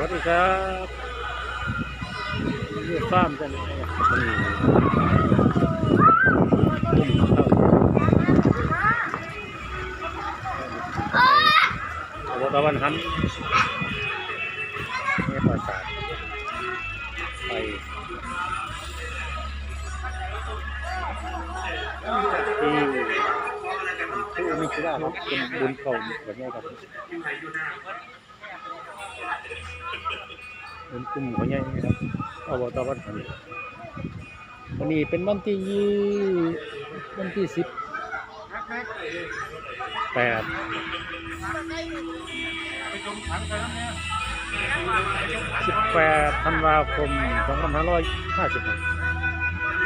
วัสดีครับเรียกฟาร์มกันนะครับวันนี้อุ้มเข้าอบตวันหันนี่ปราสาทไปที่ที่อุมิชิระครับเป็นบุญเขาแบบนี้ครับ เป็นกลุ่มขาใหญ่ครับอบตวัดหันวันนี้เป็นวันที่ยี่วันที่สิบแปดสิบแปดธันวาคมสองพันห้าร้อยห้าสิบ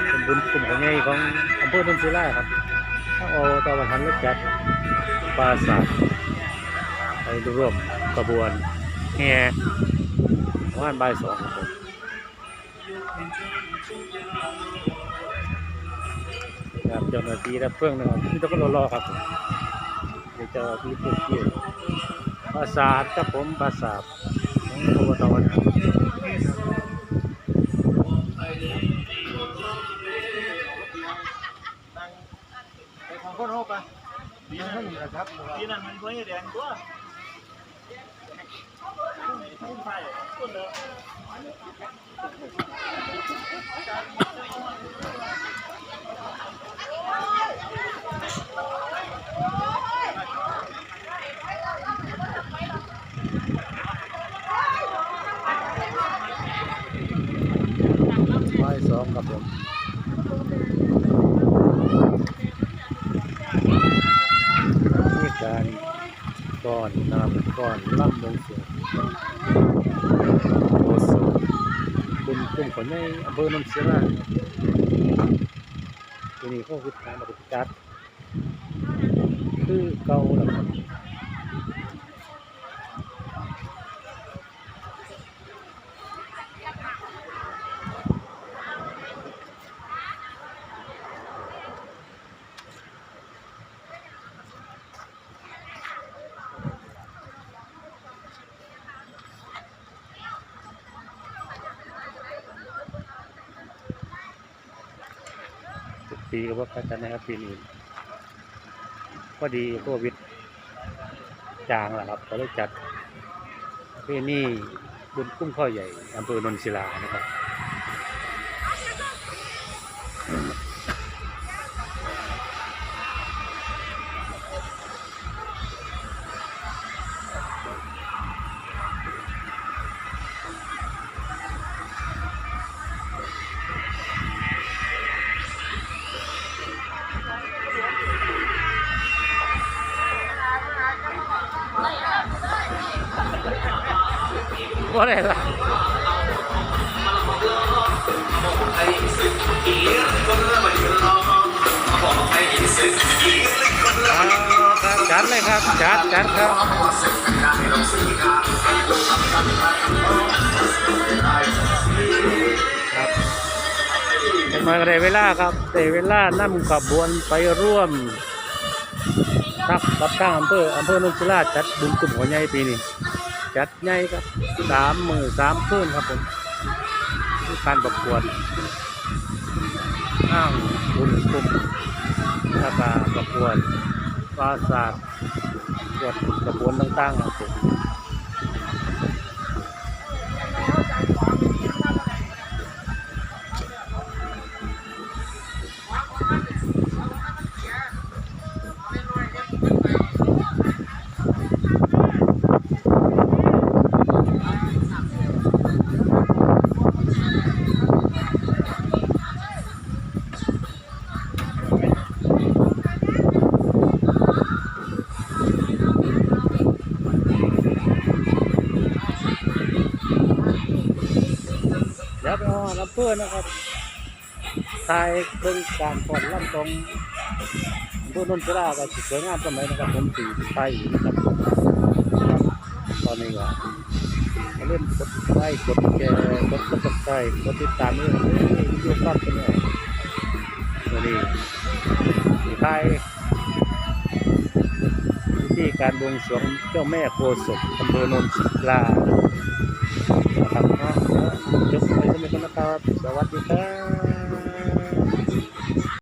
เป็นบุญกลุ่มขาใหญ่ของอำเภอเนุนศิลาครับทางอบตวัดหันเล็กจัดปราสาทไปร่วมกระบวนแห่ ประมาณบ่ายสองครับผมครับเจ้าหน้าที่ดับเพลิงนะครับที่ต้องรอครับผมเดี๋ยวจ้าหน้าที่พื้นที่ปราสาทครับผมปราสาทของอบตนะครับไปของคนโฮปะปีนั้นนะครับปีนั้นมันเพิ่งแดงตัวพุ่ง ไปต้นเด้อบ่สองครับผมนี่การก่อนนำก่อนล่ำวงสรวง โอโซบุญกลุ่มคนในอำเภอโนนเสียราทีนี้เขาคือการปฏิจัดคือเก่าแล้วครับ ปีก็ว่ากันนะครับปีนี้พอดีโควิดจางแล้วครับก็เลยจัดปีนี้บุญกุ้งข้อใหญ่อำเภอนนศิลานะครับ ว่าอะไรล่ะครับจัดเลยครับจัดจัดครับครับมาได้เวลาครับได้เวลานำขบวนไปร่วมครับรับข้างอำเภออำเภอนนทราชจัดบุญกลุ่มหัวใหญ่ปีนี้ จัดใหญ่ครับสามมือสามคืนครับผมการประกวดอ้างบุญกลุ่มแล้วก็ประกวดปราศาสตร์ประกวดกระบวนต่างๆครับผม อาลำเพื่อนะครับทายเพิ่องการก่อนล่ำตรงอำเภอนนทราก็สวยงามสมัยนะครับผมสีไปนะครับตอนนี้ก็เล่นกดไลค์กดแชร์กดกดติดตามกดติดตามด้วยยูฟังกันเนี่ยวันนี้สีไทยวิธีการบวงสรวงเจ้าแม่โพธิ์ศพอำเภอโนนศิลา Diyos, may kumikon na tawat. Bawat isa.